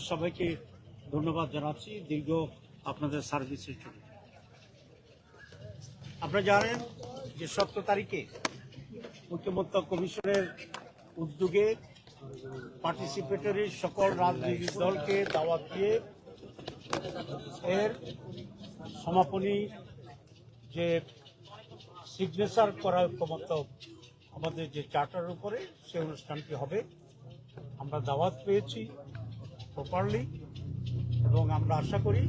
সবাইকে ধন্যবাদ জানাচ্ছি। দীর্ঘ আপনাদের সার্ভিসের জন্য। আপনারা জানেন যে সতেরো তারিখে ঐক্যমত্য কমিশনের উদ্যোগে পার্টিসিপেটরি সকল রাজনৈতিক দলকে দাওয়াত দিয়ে এর সমাপনী যে সিগনেচার করা ঐক্যমত্য আমাদের যে চার্টার উপরে, সে অনুষ্ঠানটি হবে। আমরা দাওয়াত পেয়েছি। প্রপারলি এবং আমরা আশা করি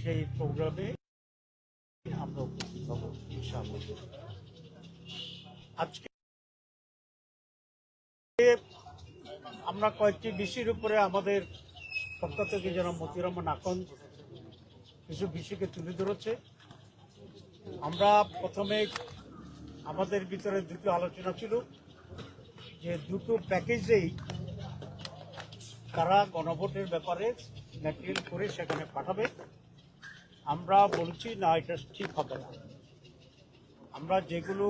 সেই প্রোগ্রামে আমরা উপস্থিত হব আজকে আমরা কয়েকটি বিষয়ের উপরে আমাদের পক্ষ থেকে যেন মতিউর রহমান আকন কিছু বিষয়কে তুলে ধরেছে। আমরা প্রথমে আমাদের ভিতরে দুটো আলোচনা ছিল যে দুটো প্যাকেজেই তারা গণভোটের ব্যাপারে ম্যাটেরিয়াল করে সেখানে পাঠাবে। আমরা বলছি, না, এটা ঠিক হবে না। আমরা যেগুলো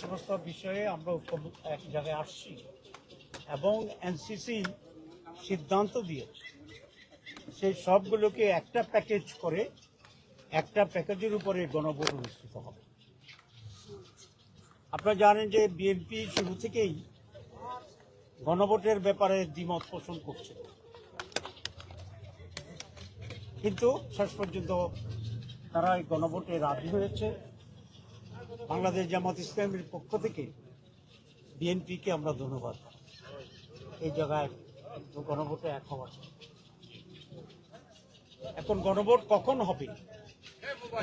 সমস্ত বিষয়ে আমরা এক জায়গায় আসছি এবং এনসিসি সিদ্ধান্ত দিয়েছে। সেই সবগুলোকে একটা প্যাকেজ করে একটা প্যাকেজের উপরে গণভোট অনুষ্ঠিত হবে। আপনারা জানেন যে বিএনপি শুরু থেকেই গণভোটের ব্যাপারে দ্বিমত পোষণ করছে। কিন্তু শেষ পর্যন্ত তারা এই গণভোটে রাজি হয়েছে। বাংলাদেশ জামাত ইসলামের পক্ষ থেকে বিএনপিকে আমরা ধন্যবাদ। এই জায়গায় গণভোটে এক হওয়ার এখন গণভোট কখন হবে,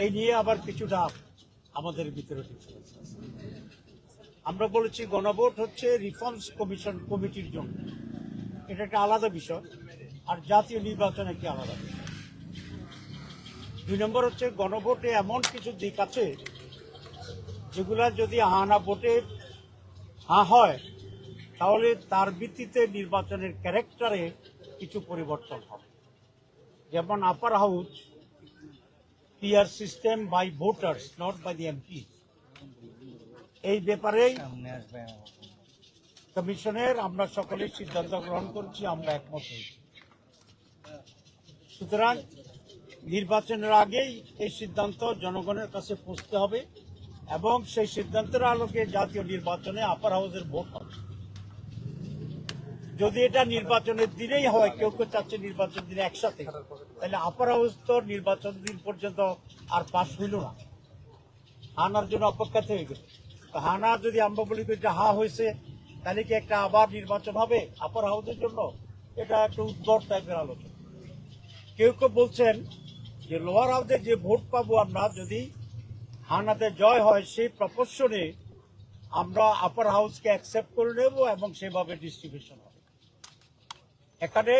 এই নিয়ে আবার কিছুটা আমাদের ভিতরে আছে। আমরা বলেছি গণভোট হচ্ছে রিফর্মস কমিশন কমিটির জন্য। এটা একটা আলাদা বিষয়, আর জাতীয় নির্বাচন একটি আলাদা বিষয়। দুই নম্বর হচ্ছে গণভোটে এমন কিছু দিক আছে যেগুলা যদি হা না ভোটে হা হয়, তাহলে তার ভিত্তিতে নির্বাচনের ক্যারেক্টারে কিছু পরিবর্তন হবে। যেমন upper house PR system by voters not by the MP এই ব্যাপারেই কমিশনের আমরা সকলে সিদ্ধান্ত গ্রহণ করছি আমরা একমত হয়েছি সুতরাং নির্বাচনের আগেই এই সিদ্ধান্ত জনগণের কাছে পৌঁছতে হবে এবং সেই সিদ্ধান্তের আলোকে জাতীয় নির্বাচনে আপার হাউসের ভোট হবে। যদি এটা নির্বাচনের দিনেই হয় কেউ কেউ চাচ্ছে নির্বাচন দিনে একসাথে তাহলে আপার হাউস তো নির্বাচন দিন পর্যন্ত আর পাশ হইল না। আনার জন্য অপেক্ষাতে হয়ে গেল তো হানা যদি আমরা বলি হা হয়েছে তাহলে কি একটা আবার নির্বাচন হবে আপার হাউসের জন্য? এটা একটা উদ্ভট টাইপের আলোচনা। কেউ কেউ বলছেন যে লোয়ার হাউসে যে ভোট পাবো আমরা, যদি হানাতে জয় হয় সেই প্রপোর্শনে আমরা আপার হাউসকে অ্যাকসেপ্ট করে নেব এবং সেভাবে ডিস্ট্রিবিউশন হবে। এখানে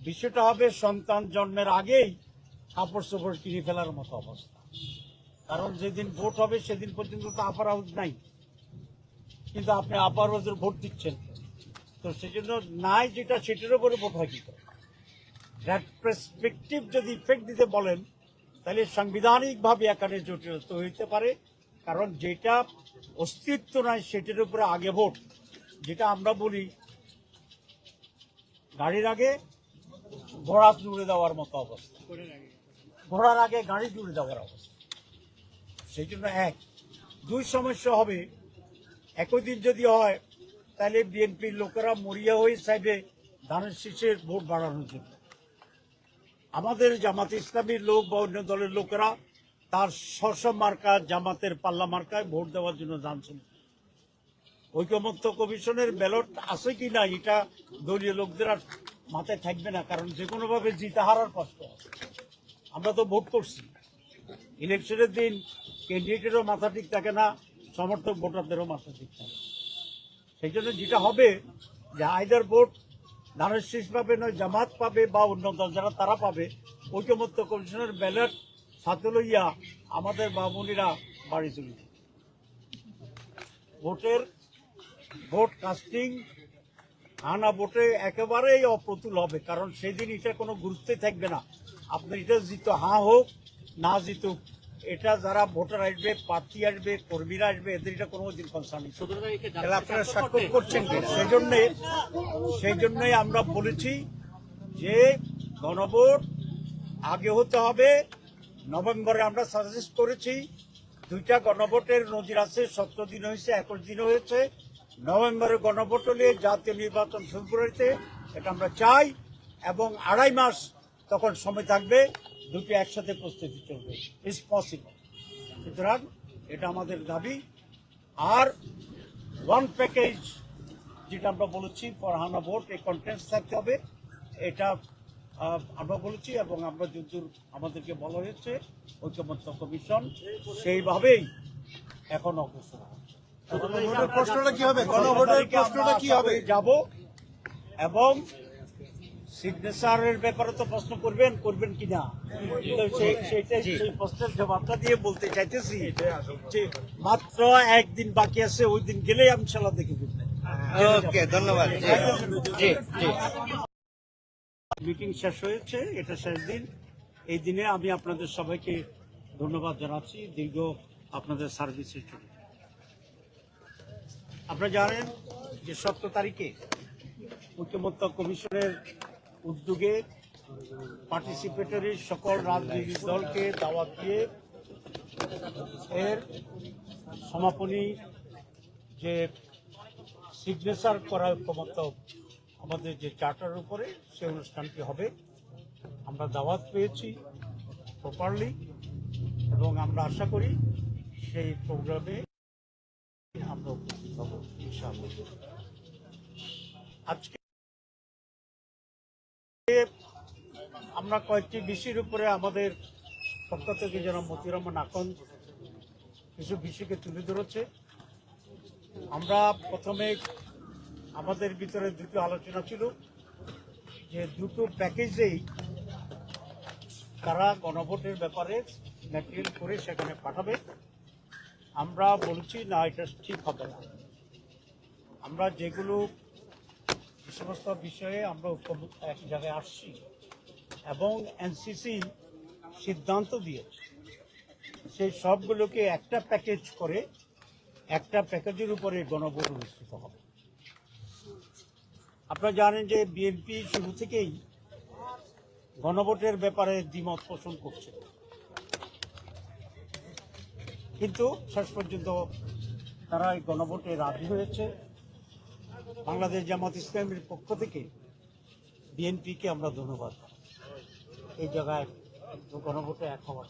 বিষয়টা হবে সন্তান জন্মের আগেই কাপড় চোপড় কিনে ফেলার মতো অবস্থা। কারণ যেদিন ভোট হবে, সেদিন পর্যন্ত তো আপার হাউস নাই। কিন্তু আপনি আপার হাউসের ভোট দিচ্ছেন। তো সেজন্য নাই যেটা, সেটার উপরে ভোট হয় কি করে? দ্যাট পার্সপেক্টিভ যদি ইফেক্ট দিতে বলেন, তাহলে সাংবিধানিকভাবে এখানে জটিলতা হইতে পারে। কারণ যেটা অস্তিত্ব নাই, সেটার উপরে আগে ভোট। যেটা আমরা বলি, গাড়ির আগে ঘোড়া জুড়ে দেওয়ার মতো অবস্থা। ঘোড়ার আগে গাড়ি জুড়ে দেওয়ার অবস্থা। সেই জন্য এক। দুই সমস্যা হবে। একই দিন যদি হয়, তাহলে বিএনপির লোকেরা মরিয়া হয়ে চাইবে ধানের শীষের ভোট বাড়ানোর জন্য। আমাদের জামাত ইসলামীর লোক বা অন্য দলের লোকেরা তার স্বস মার্কা জামাতের পাল্লা মার্কায় ভোট দেওয়ার জন্য জানছেন ঐকমত্য কমিশনের ব্যালট আছে কি না, এটা দলীয় লোকদের আর মাথায় থাকবে না, কারণ যে কোনোভাবে জিতে হারার কষ্ট। আমরা তো ভোট করছি। ইলেকশনের দিন ক্যান্ডিডেটেরও মাথা ঠিক থাকে না, সমর্থক ভোটারদেরও মাথা ঠিক থাকে সেই জন্য যেটা হবে যে আইদার ভোট ধানের শীষ পাবে নয় জামাত পাবে বা অন্য দল যারা তারা পাবে, ঐক্যমত্য কমিশনের ব্যালট সাথে লইয়া আমাদের বামুনিরা বাড়ি তুলি ভোটের, ভোট কাস্টিং আনা ভোটে একেবারেই অপ্রতুল হবে, কারণ সেদিন এটা কোনো গুরুত্বই থাকবে না। আপনি এটা জিত, হা হোক না জিতুক এটা যারা ভোটার আসবে, প্রার্থী আসবে, কর্মীরা আসবে, এদের এটা কোনো দিন কনসার্ন তাহলে আপনারা স্বাক্ষর করছেন সেই জন্যে সেই জন্যই আমরা বলেছি যে গণভোট আগে হতে হবে। নভেম্বরে আমরা সাজেস্ট করেছি, দুইটা গণভোটের নজির আছে, সতেরো দিন হয়েছে, একুশ দিন হয়েছে। নভেম্বরে গণভোট হলে জাতীয় নির্বাচন ফেব্রুয়ারিতে এটা আমরা চাই। এবং আড়াই মাস তখন সময় থাকবে। দুটো একসাথে প্রস্তুতি চলবে। ইস পসিবল সুতরাং এটা আমাদের দাবি। আর ওয়ান প্যাকেজ যেটা আমরা বলেছি পড়াহানা ভোট এই কন্টেন্স থাকতে হবে। এটা আমরা বলেছি এবং আমরা যদ্দূর আমাদেরকে বলা হয়েছে ঐক্যমত্য কমিশন সেইভাবেই এখন অগ্রসর হচ্ছে। গণভোটের প্রশ্নটা কি হবে? গণভোটের প্রশ্নটা কি হবে? যাব এবং সিগনেচারের ব্যাপারে তো প্রশ্ন করবেন করবেন কিনা? তো সেই- সেইটাই সেই প্রশ্নের জবাবটা দিয়ে বলতে চাইতেছি যে মাত্র একদিন বাকি আছে ওই দিন গেলেই আমি খেলা দেখে ফেলবেন ওকে ধন্যবাদ। জি। জি মিটিং শেষ হয়েছে এটা শেষ দিন। এই দিনে আমি আপনাদের সবাইকে ধন্যবাদ জানাচ্ছি দীর্ঘ আপনাদের সার্ভিসের জন্য। আপনারা জানেন যে সতেরো তারিখে ঐক্যমত্য কমিশনের উদ্যোগে পার্টিসিপেটরি সকল রাজনৈতিক দলকে দাওয়াত দিয়ে এর সমাপনী যে সিগনেচার করার ঐক্যমত্য আমাদের যে চার্টার উপরে, সেই অনুষ্ঠানটি হবে। আমরা দাওয়াত পেয়েছি প্রপারলি এবং আমরা আশা করি সেই প্রোগ্রামে আমরা উপস্থিত হব আজকে আমরা কয়েকটি বিষয়ের উপরে আমাদের পক্ষ থেকে যেন মতিউর রহমান আকন কিছু বিষয়কে তুলে ধরেছে। আমরা প্রথমে আমাদের ভিতরে দুটো আলোচনা ছিল যে দুটো প্যাকেজেই তারা গণভোটের ব্যাপারে ম্যাটেরিয়াল করে সেখানে পাঠাবে। আমরা বলছি, না, এটা ঠিক হবে না। আমরা যেগুলো সমস্ত বিষয়ে আমরা এক জায়গায় আসছি এবং এনসিসি সিদ্ধান্ত দিয়ে সেই সবগুলোকে একটা প্যাকেজ করে একটা প্যাকেজের উপরে গণভোট অনুষ্ঠিত হবে। আপনারা জানেন যে বিএনপি শুরু থেকেই গণভোটের ব্যাপারে দ্বিমত পোষণ করছে। কিন্তু শেষ পর্যন্ত তারা এই গণভোটে রাজি হয়েছে। বাংলাদেশ জামাত ইসলামের পক্ষ থেকে বিএনপিকে আমরা ধন্যবাদ এই জায়গায় গণভোটে এক হওয়ার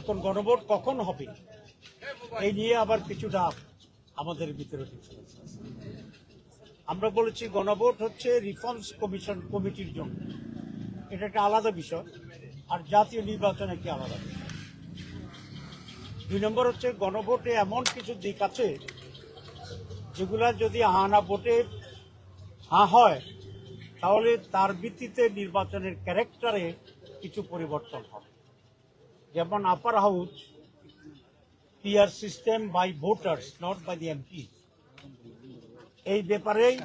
এখন গণভোট কখন হবে, এই নিয়ে আবার কিছুটা আমাদের ভিতরে difference আছে। আমরা বলেছি গণভোট হচ্ছে রিফর্মস কমিশন কমিটির জন্য। এটা একটা আলাদা বিষয়, আর জাতীয় নির্বাচন একটি আলাদা বিষয়। দুই নম্বর হচ্ছে গণভোটে এমন কিছু দিক আছে যেগুলা যদি হা না ভোটে হা হয় তাহলে তার ভিত্তিতে নির্বাচনের ক্যারেক্টারে কিছু পরিবর্তন হবে। যেমন upper house PR system by voters not by the MP এই ব্যাপারেই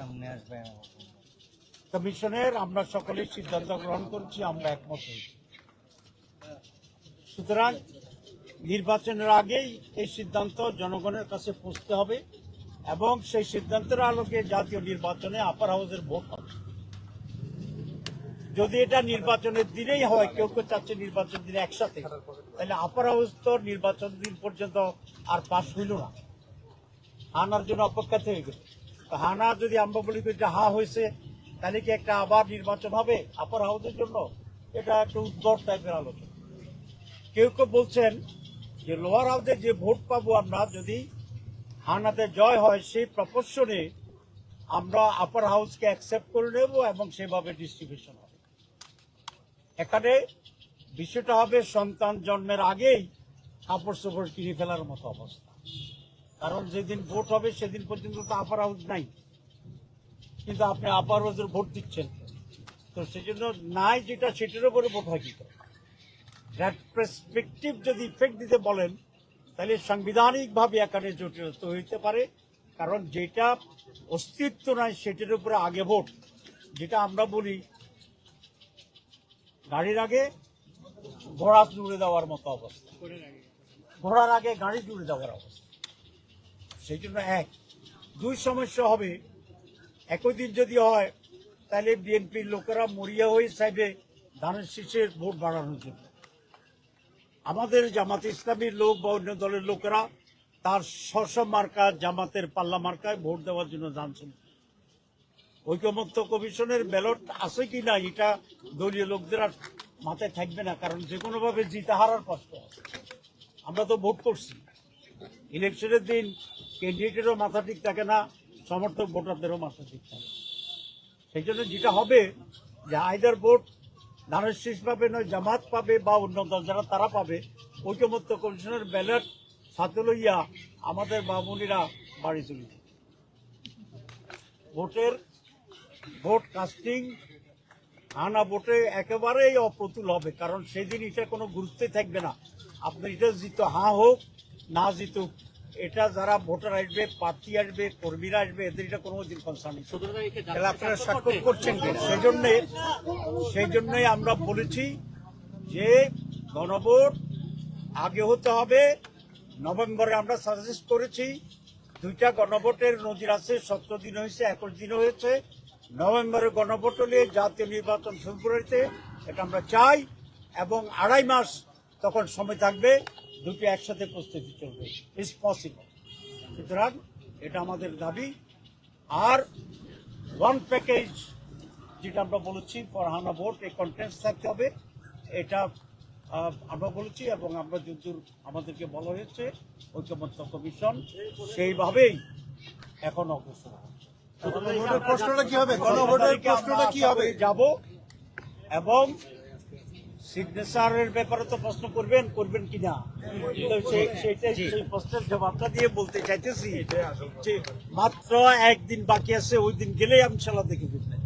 কমিশনের আমরা সকলে সিদ্ধান্ত গ্রহণ করছি আমরা একমত হয়েছি। সুতরাং নির্বাচনের আগেই এই সিদ্ধান্ত জনগণের কাছে পৌঁছতে হবে। এবং সেই সিদ্ধান্তের আলোকে জাতীয় নির্বাচনে আপার হাউসের ভোট হবে। যদি এটা নির্বাচনের দিনেই হয়, কেউ কেউ চাচ্ছে নির্বাচন দিনে একসাথে, তাহলে আপার হাউস তো নির্বাচন দিন পর্যন্ত আর পাশ হইল না। হানার জন্য অপেক্ষাতে হয়ে গেল। হানা যদি আমরা বলি যে হা হয়েছে, তাহলে কি একটা আবার নির্বাচন হবে আপার হাউসের জন্য? এটা একটা উদ্ভট টাইপের আলোচনা। কেউ কেউ বলছেন যে লোয়ার হাউসে যে ভোট পাবো আমরা, যদি হানাতে জয় হয় সেই প্রপোর্শনে আমরা আপার হাউসকে অ্যাকসেপ্ট করে নেব এবং সেভাবে ডিস্ট্রিবিউশন হবে। এখানে বিষয়টা হবে সন্তান জন্মের আগেই কাপড় চোপড় কিনে ফেলার মতো অবস্থা। কারণ যেদিন ভোট হবে সেদিন পর্যন্ত তো আপার হাউস নাই। কিন্তু আপনি আপার হাউসের ভোট দিচ্ছেন। তো সেজন্য নাই যেটা, সেটার উপরে ভোট হয় কি দ্যাট যদি ইফেক্ট দিতে বলেন তাহলে সাংবিধানিকভাবে এখানে জটিলতা হইতে পারে, কারণ যেটা অস্তিত্ব নাই সেটার উপরে আগে ভোট, যেটা আমরা বলি গাড়ির আগে ঘোড়া জুড়ে দেওয়ার মতো অবস্থা। ঘোড়ার আগে গাড়ি জুড়ে দেওয়ার অবস্থা। সেই জন্য এক। দুই সমস্যা হবে, একই দিন যদি হয়, তাহলে বিএনপির লোকেরা মরিয়া হয়ে চাইবে ধানের শীষের ভোট বাড়ানোর জন্য। আমাদের জামাত ইসলামীর লোক বা অন্য দলের লোকেরা তার শস্য মার্কা জামাতের পাল্লা মার্কায় ভোট দেওয়ার জন্য জানছেন। ঐকমত্য কমিশনের ব্যালট আছে কি না, এটা দলীয় লোকদের আর মাথায় থাকবে না, কারণ যে কোনোভাবে জিতে হারার কষ্ট আমরা তো ভোট করছি। ইলেকশনের দিন ক্যান্ডিডেটেরও মাথা ঠিক থাকে না, সমর্থক ভোটারদেরও মাথা ঠিক থাকে। সেই জন্য যেটা হবে যে আইদার ভোট ধানের শীষ পাবে নয়, জামাত পাবে বা অন্য দল যারা, তারা পাবে। ঐকমত্য কমিশনের ব্যালট সাথে লইয়া আমাদের বামুনিরা বাড়ি চলে ভোটের ভোট কাস্টিং আনা ভোটে একেবারেই অপ্রতুল হবে, কারণ সেদিন এটা কোনো গুরুত্বই থাকবে না। আপনার এটা জিত, হা হোক, না জিতুক এটা যারা ভোটার আসবে প্রার্থী আসবে কর্মীরা আসবে এদের এটা কোনো দিন কনসার্ন নেই। তাহলে আপনারা স্বাক্ষর করছেন সেই জন্যে সেই জন্যই আমরা বলেছি যে গণভোট আগে হতে হবে। নভেম্বরে আমরা সাজেস্ট করেছি দুইটা গণভোটের নজির আছে সতেরো দিন হয়েছে একুশ দিন হয়েছে। নভেম্বরে গণভোট হলে জাতীয় নির্বাচন ফেব্রুয়ারিতে এটা আমরা চাই। এবং আড়াই মাস তখন সময় থাকবে। দুটি একসাথে প্রস্তুতি চলবে। ইস পসিবল সুতরাং এটা আমাদের দাবি। আর ওয়ান প্যাকেজ যেটা আমরা বলেছি পড়াহানা বোর্ড এই কন্টেন্টস থাকতে হবে। এটা আমরা বলেছি এবং আমরা যদ্দূর আমাদেরকে বলা হয়েছে ঐক্যমত্য কমিশন সেইভাবেই এখন অগ্রসর হচ্ছে। প্রশ্নটা কি হবে? গণভোটের প্রশ্নটা কি হবে? যাব এবং সিগনেচারের ব্যাপারে তো প্রশ্ন করবেন করবেন কিনা? সেই প্রশ্নের জবাবটা দিয়ে বলতে চাইতেছি যে মাত্র একদিন বাকি আছে ওই দিন গেলেই আমি ইনশাল্লাহ দেখে ফেলবেন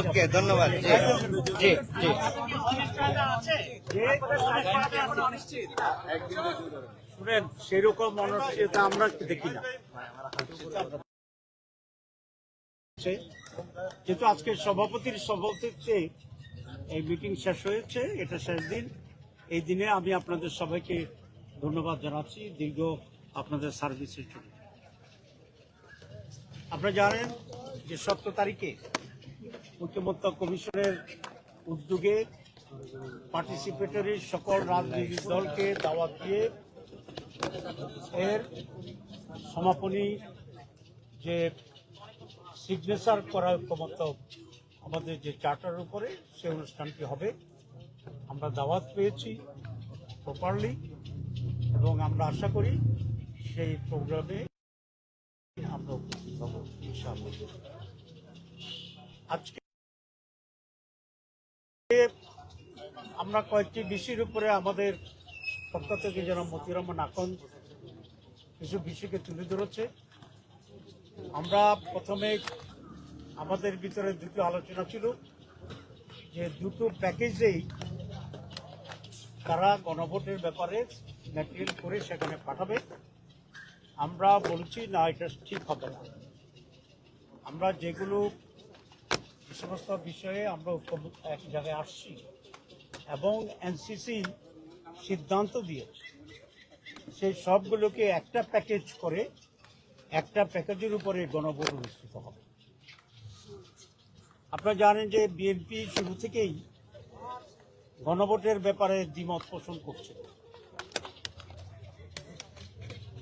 ওকে ধন্যবাদ। জি। জি শুনেন সেরকম অনিশ্চয়তা আমরা দেখি না। যেহেতু আজকে সভাপতির সভাপতিত্বে এই মিটিং শেষ হয়েছে, এটা শেষ দিন। এই দিনে আমি আপনাদের সবাইকে ধন্যবাদ জানাচ্ছি, দীর্ঘ আপনাদের সার্ভিসের জন্য। আপনারা জানেন যে সতেরো তারিখে ঐক্যমত্য কমিশনের উদ্যোগে পার্টিসিপেটরি সকল রাজনৈতিক দলকে দাওয়াত দিয়ে এর সমাপনী যে সিগনেচার করার ঐক্যমত্য আমাদের যে চার্টার উপরে সে অনুষ্ঠানটি হবে। আমরা দাওয়াত পেয়েছি প্রপারলি এবং আমরা আশা করি সেই প্রোগ্রামে আমরা উপস্থিত হব আজকে আমরা কয়েকটি বিষয়ের উপরে আমাদের পক্ষ থেকে যেন মতিরহমান আকন কিছু বিষয়কে তুলে ধরেছে। আমরা প্রথমে আমাদের ভিতরে দুটো আলোচনা ছিল যে দুটো প্যাকেজেই তারা গণভোটের ব্যাপারে ম্যাটেরিয়াল করে সেখানে পাঠাবে। আমরা বলছি, না, এটা ঠিক হবে না। আমরা যেগুলো সমস্ত বিষয়ে আমরা এক জায়গায় আসছি এবং এনসিসি সিদ্ধান্ত দিয়েছে সেই সবগুলোকে একটা প্যাকেজ করে একটা প্যাকেজের উপরে গণভোট অনুষ্ঠিত হবে। আপনারা জানেন যে বিএনপি শুরু থেকেই গণভোটের ব্যাপারে দ্বিমত পোষণ করছে।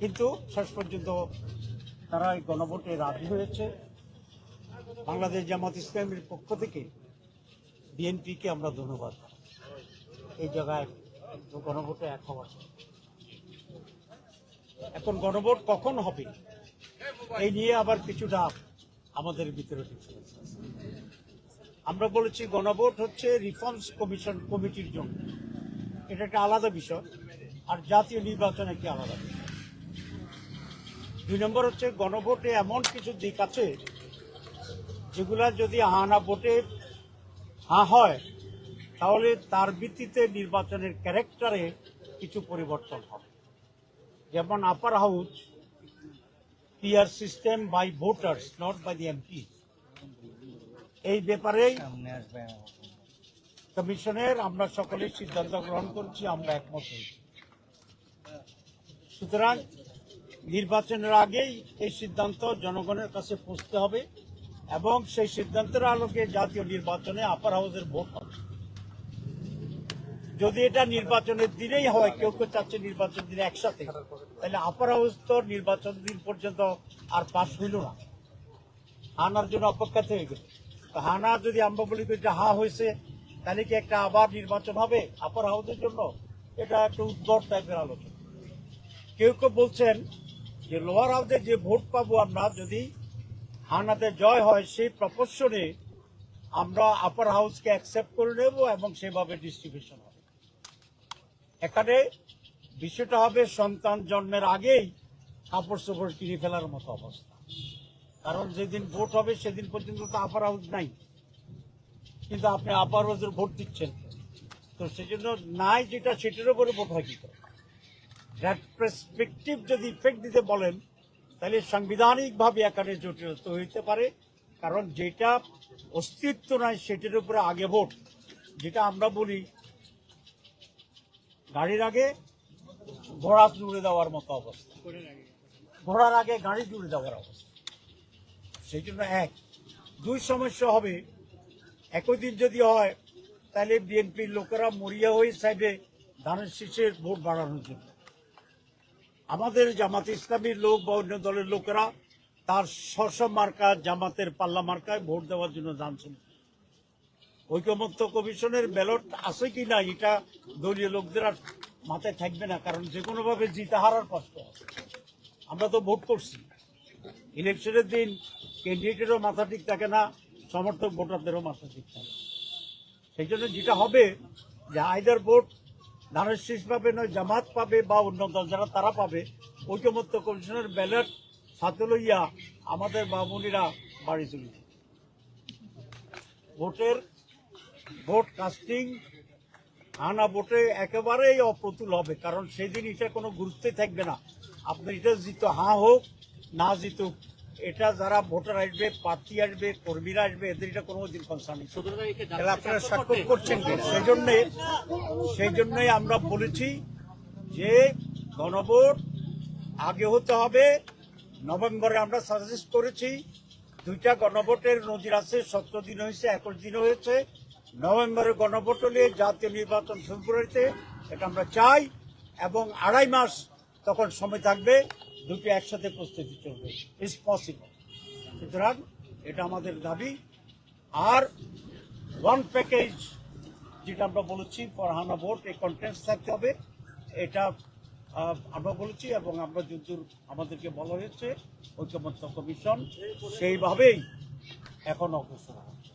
কিন্তু শেষ পর্যন্ত তারা এই গণভোটে রাজি হয়েছে। বাংলাদেশ জামাত ইসলামের পক্ষ থেকে বিএনপিকে আমরা ধন্যবাদ। এই জায়গায় গণভোটে এক হওয়ার এখন গণভোট কখন হবে? এই নিয়ে আবার কিছুটা আমাদের ভিতরে difference আছে। আমরা বলেছি গণভোট হচ্ছে রিফর্মস কমিশন কমিটির জন্য। এটা একটা আলাদা বিষয়, আর জাতীয় নির্বাচন একটি আলাদা বিষয়। দুই নম্বর হচ্ছে গণভোটে এমন কিছু দিক আছে যেগুলা যদি হা না ভোটে হা হয়, তাহলে তার ভিত্তিতে নির্বাচনের ক্যারেক্টারে কিছু পরিবর্তন হবে। যেমন upper house PR system by voters not by the MP এই ব্যাপারেই কমিশনের আমরা সকলে সিদ্ধান্ত গ্রহণ করছি আমরা একমত হয়েছি সুতরাং নির্বাচনের আগেই এই সিদ্ধান্ত জনগণের কাছে পৌঁছতে হবে এবং সেই সিদ্ধান্তের আলোকে জাতীয় নির্বাচনে আপার হাউসের ভোট হবে। যদি এটা নির্বাচনের দিনেই হয় কেউ কেউ চাচ্ছে নির্বাচন দিনে একসাথে তাহলে আপার হাউস তো নির্বাচন দিন পর্যন্ত আর পাশ হইল না। আনার জন্য অপেক্ষাতে হয়ে গেল। তো হানা যদি আমরা বলি যে হা হয়েছে তাহলে কি একটা আবার নির্বাচন হবে আপার হাউসের জন্য? এটা একটা উদ্ভট টাইপের আলোচনা। কেউ কেউ বলছেন যে লোয়ার হাউসে যে ভোট পাবো আমরা, যদি হানাতে জয় হয়, সেই প্রপোর্শনে আমরা আপার হাউসকে অ্যাকসেপ্ট করে নেব এবং সেভাবে ডিস্ট্রিবিউশন হবে। এখানে বিষয়টা হবে সন্তান জন্মের আগেই কাপড় চোপড় কিনে ফেলার মতো অবস্থা। কারণ যেদিন ভোট হবে, সেদিন পর্যন্ত তো আপার হাউস নাই। কিন্তু আপনি আপার হাউসের ভোট দিচ্ছেন। তো সেই জন্য নাই যেটা, সেটার উপরে ভোট হয় কি করে? দ্যাট পার্সপেক্টিভ যদি ইফেক্ট দিতে বলেন, তাহলে সাংবিধানিকভাবে এখানে জটিলতা হইতে পারে। কারণ যেটা অস্তিত্ব নাই, সেটার উপরে আগে ভোট। যেটা আমরা বলি, গাড়ির আগে ঘোড়া জুড়ে দেওয়ার মতো অবস্থা। ঘোড়ার আগে গাড়ি জুড়ে দেওয়ার অবস্থা। সেই জন্য এক। দুই সমস্যা হবে। একই দিন যদি হয়, তাহলে বিএনপির লোকেরা মরিয়া হয়ে চাইবে ধানের শীষের ভোট বাড়ানোর জন্য। আমাদের জামাত ইসলামীর লোক বা অন্য দলের লোকেরা তার স্ব মার্কা জামাতের পাল্লা মার্কায় ভোট দেওয়ার জন্য জানছেন ঐকমত্য কমিশনের ব্যালট আছে কি না, এটা দলীয় লোকদের আর মাথায় থাকবে না, কারণ যে কোনোভাবে জিতে হারার কষ্ট আমরা তো ভোট করছি। ইলেকশনের দিন ক্যান্ডিডেটেরও মাথা ঠিক থাকে না, সমর্থক ভোটারদেরও মাথা ঠিক থাকে সেই জন্য যেটা হবে যে আইদার ভোট ধানের শীষ পাবে নয়, জামাত পাবে বা অন্য দল যারা তারা পাবে ঐকমত্য কমিশনের ব্যালট সাথে লইয়া আমাদের বামুনিরা বাড়ি যাবে। ভোটের, ভোট কাস্টিং আনা ভোটে একেবারেই অপ্রতুল হবে, কারণ সেদিন এটা কোনো গুরুত্বই থাকবে না আপনি এটা জিত, হা হোক না জিতুক এটা যারা ভোটার আসবে প্রার্থী আসবে কর্মীরা আসবে এদের এটা কোনো দিন কনসার্ন তাহলে আপনারা স্বাক্ষর করছেন সেই জন্যে সেই জন্যই আমরা বলেছি যে গণভোট আগে হতে হবে। নভেম্বরে আমরা সাজেস্ট করেছি দুইটা গণভোটের নজির আছে সতেরো দিন হয়েছে একুশ দিন হয়েছে। নভেম্বরে গণভোট হলে জাতীয় নির্বাচন শুরু করেছে এটা আমরা চাই। এবং আড়াই মাস তখন সময় থাকবে। দুটো একসাথে প্রস্তুতি চলবে। ইস পসিবল সুতরাং এটা আমাদের দাবি। আর ওয়ান প্যাকেজ যেটা আমরা বলেছি ফরহানা ভোট এই কন্টেন্টস থাকতে হবে। এটা আমরা বলেছি এবং আমরা যদ্দূর আমাদেরকে বলা হয়েছে ঐক্যমত্য কমিশন সেইভাবেই এখন অগ্রসর হচ্ছে।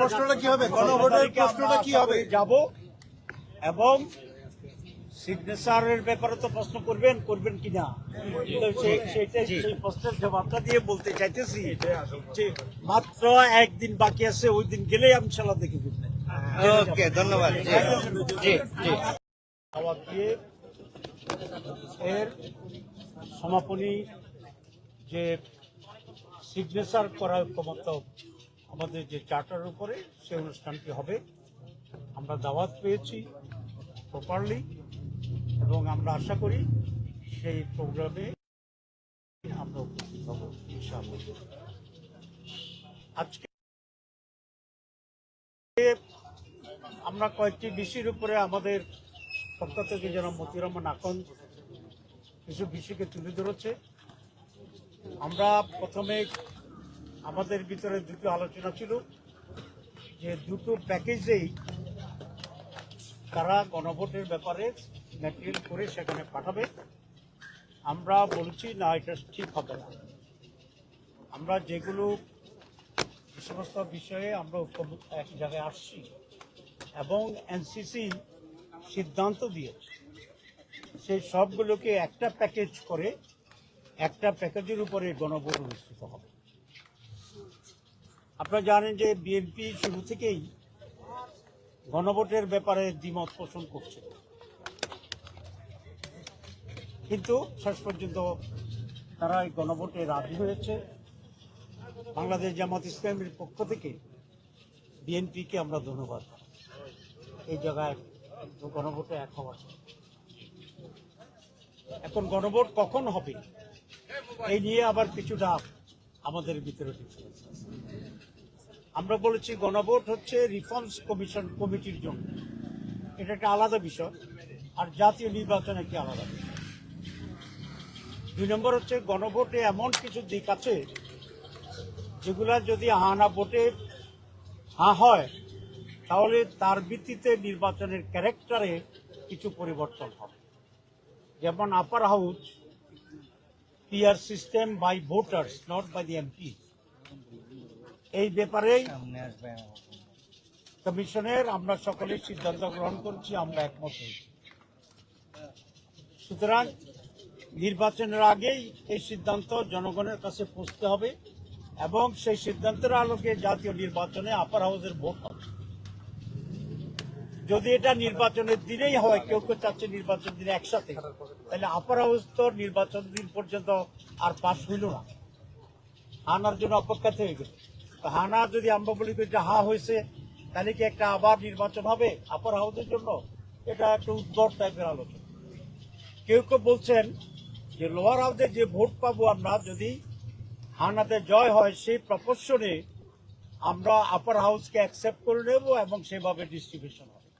প্রশ্নটা কি হবে? গণভোটের প্রশ্নটা কি হবে? যাব এবং সিগনেচারের ব্যাপারে তো প্রশ্ন করবেন করবেন কিনা? তো সে- সেটাই সেই প্রশ্নের জবাবটা দিয়ে বলতে চাইতেছি যে মাত্র একদিন বাকি আছে ওই দিন গেলেই আমি সালা দেখে ওকে ধন্যবাদ। জি। জি দাওয়াত দিয়ে এর সমাপনী যে সিগনেচার করার ক্ষমতা আমাদের যে চার্টার উপরে সে অনুষ্ঠানটি হবে। আমরা দাওয়াত পেয়েছি প্রপারলি এবং আমরা আশা করি সেই প্রোগ্রামে আমরা উপস্থিত হব আজকে আমরা কয়েকটি বিষয়ের উপরে আমাদের পক্ষ থেকে যেন মতিউর রহমান আকন, কিছু বিষয়কে তুলে ধরেছে। আমরা প্রথমে আমাদের ভিতরে দুটো আলোচনা ছিল যে দুটো প্যাকেজেই তারা গণভোটের ব্যাপারে ম্যাটেরিয়াল করে সেখানে পাঠাবে। আমরা বলছি, না, এটা ঠিক হবে না। আমরা যেগুলো সমস্ত বিষয়ে আমরা এক জায়গায় আসছি এবং এনসিসি সিদ্ধান্ত দিয়েছে। সেই সবগুলোকে একটা প্যাকেজ করে একটা প্যাকেজের উপরে গণভোট অনুষ্ঠিত হবে। আপনারা জানেন যে বিএনপি শুরু থেকেই গণভোটের ব্যাপারে দ্বিমত পোষণ করছে। কিন্তু শেষ পর্যন্ত তারা এই গণভোটে রাজি হয়েছে। বাংলাদেশ জামাত ইসলামের পক্ষ থেকে বিএনপিকে আমরা ধন্যবাদ এই জায়গায় গণভোটে এক হওয়ার এখন গণভোট কখন হবে, এই নিয়ে আবার কিছুটা আমাদের ভিতরে আছে। আমরা বলেছি গণভোট হচ্ছে রিফর্মস কমিশন কমিটির জন্য। এটা একটা আলাদা বিষয়, আর জাতীয় নির্বাচন একটি আলাদা বিষয়? দুই নম্বর হচ্ছে গণভোটে এমন কিছু দিক আছে যেগুলা যদি হা না ভোটে হা হয় তাহলে তার ভিত্তিতে নির্বাচনের ক্যারেক্টারে কিছু পরিবর্তন হবে। যেমন upper house PR system by voters not by the MP এই ব্যাপারেই কমিশনের আমরা সকলে সিদ্ধান্ত গ্রহণ করছি আমরা একমত হয়েছি। সুতরাং নির্বাচনের আগেই এই সিদ্ধান্ত জনগণের কাছে পৌঁছতে হবে এবং সেই সিদ্ধান্তের আলোকে জাতীয় নির্বাচনে আপার হাউসের ভোট হবে। যদি এটা নির্বাচনের দিনেই হয়, কেউ কেউ চাচ্ছে নির্বাচন দিনে একসাথে, তাহলে আপার হাউস তো নির্বাচন দিন পর্যন্ত আর পাশ হইল না। হানার জন্য অপেক্ষাতে হয়ে গেল। হানা যদি আমরা বলি যে হা হয়েছে, তাহলে কি একটা আবার নির্বাচন হবে আপার হাউসের জন্য? এটা একটা উদ্ভট টাইপের আলোচনা। কেউ কেউ বলছেন যে লোয়ার হাউসে যে ভোট পাবো আমরা, যদি হানাতে জয় হয়, সেই প্রপোর্শনে আমরা আপার হাউসকে অ্যাকসেপ্ট করে নেব এবং সেভাবে ডিস্ট্রিবিউশন হবে।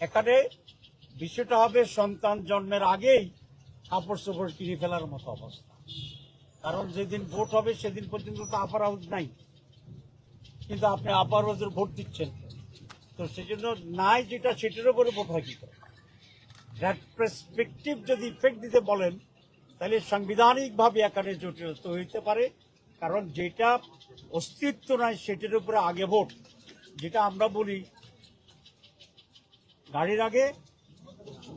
এখানে বিষয়টা হবে সন্তান জন্মের আগেই কাপড় চোপড় কিনে ফেলার মতো অবস্থা। কারণ যেদিন ভোট হবে, সেদিন পর্যন্ত তো আপার হাউস নাই। কিন্তু আপনি আপার হাউসের ভোট দিচ্ছেন। তো সেজন্য নাই যেটা, সেটার উপরে ভোট হয় কি করে? দ্যাট পার্সপেক্টিভ যদি ইফেক্ট দিতে বলেন, তাহলে সাংবিধানিকভাবে এখানে জটিলতা হইতে পারে, কারণ যেটা অস্তিত্ব নয় সেটার উপরে আগে ভোট। যেটা আমরা বলি, গাড়ির আগে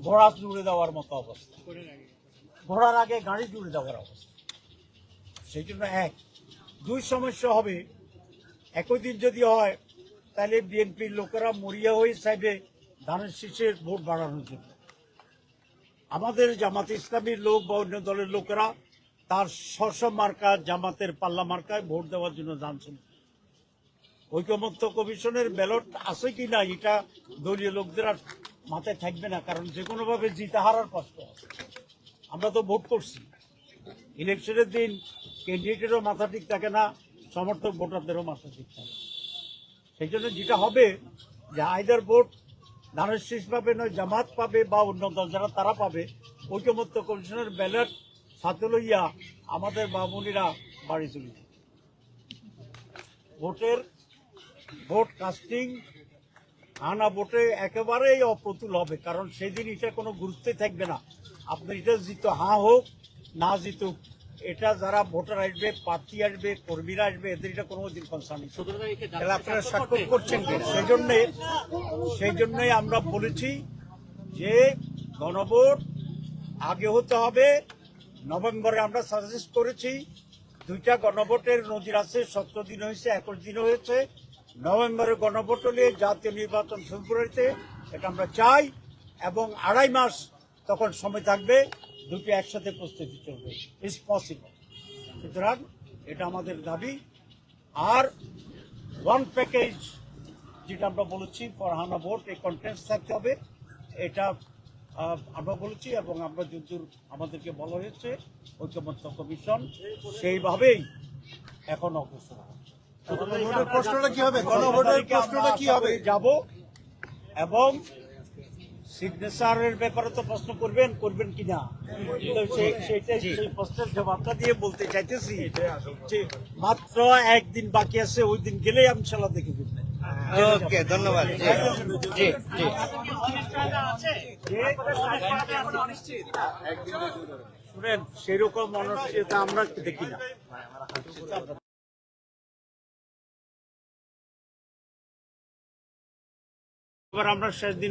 ঘোড়া জুড়ে দেওয়ার মতো অবস্থা। ঘোড়ার আগে গাড়ি জুড়ে দেওয়ার অবস্থা। সেই জন্য এক। দুই সমস্যা হবে, একই দিন যদি হয়, তাহলে বিএনপির লোকেরা মরিয়া হয়ে চাইবে ধানের শীষের ভোট বাড়ানোর জন্য। আমাদের জামাত ইসলামীর লোক বা অন্য দলের লোকেরা তার স্বস্ব মার্কা জামাতের পাল্লা মার্কায় ভোট দেওয়ার জন্য জানছেন ঐকমত্য কমিশনের ব্যালট আছে কি না, এটা দলীয় লোকদের আর মাথায় থাকবে না, কারণ যে কোনোভাবে জিতে হারার কষ্ট আছে আমরা তো ভোট করছি। ইলেকশনের দিন ক্যান্ডিডেটেরও মাথা ঠিক থাকে না, সমর্থক ভোটারদেরও মাথা ঠিক থাকে সেই জন্য যেটা হবে যে আইদার ভোট ধানের পাবে নয়, জামাত পাবে বা অন্য দল যারা তারা পাবে। ঐকমত্য কমিশনের ব্যালট সাথে লইয়া আমাদের বামুনিরা বাড়ি চলে ভোটের ভোট কাস্টিং আনা ভোটে একেবারেই অপ্রতুল হবে, কারণ সেদিন এটা কোনো গুরুত্বই থাকবে না। আপনি এটা জিত, হা হোক, না জিতুক এটা যারা ভোটার আসবে প্রার্থী আসবে কর্মীরা আসবে এদের এটা কোনো দিন কনসার্ন তাহলে আপনারা স্বাক্ষর করছেন সেই জন্যে সেই জন্যই আমরা বলেছি যে গণভোট আগে হতে হবে। নভেম্বরে আমরা সাজেস্ট করেছি দুইটা গণভোটের নজির আছে সতেরো দিন হয়েছে একুশ দিন হয়েছে। নভেম্বরে গণভোট হলে জাতীয় নির্বাচন শুরু করেছে এটা আমরা চাই। এবং আড়াই মাস তখন সময় থাকবে। দুটো একসাথে প্রস্তুতি চলবে। ইস পসিবল সুতরাং এটা আমাদের দাবি। আর ওয়ান প্যাকেজ যেটা আমরা বলেছি ফরহানা ভোট এই কন্টেন্টস থাকতে হবে। এটা আমরা বলেছি এবং আমরা যদ্দূর আমাদেরকে বলা হয়েছে ঐক্যমত্য কমিশন সেইভাবেই এখন অগ্রসর হচ্ছে। ভোটের প্রশ্নটা কি হবে? গণভোটের প্রশ্নটা কি হবে? যাব। এবং সিগনেচারের ব্যাপারে তো প্রশ্ন করবেন করবেন কিনা? সেইটাই সেই প্রশ্নের জবাবটা দিয়ে বলতে চাইতেছি যে মাত্র একদিন বাকি আছে ওই দিন গেলেই আমি ইনশাল্লাহ দেখে ফেলবেন ওকে ধন্যবাদ। জি। জি। জি শুনেন সেরকম অনিশ্চয়তা আমরা দেখি না। এবার আমরা শেষ দিন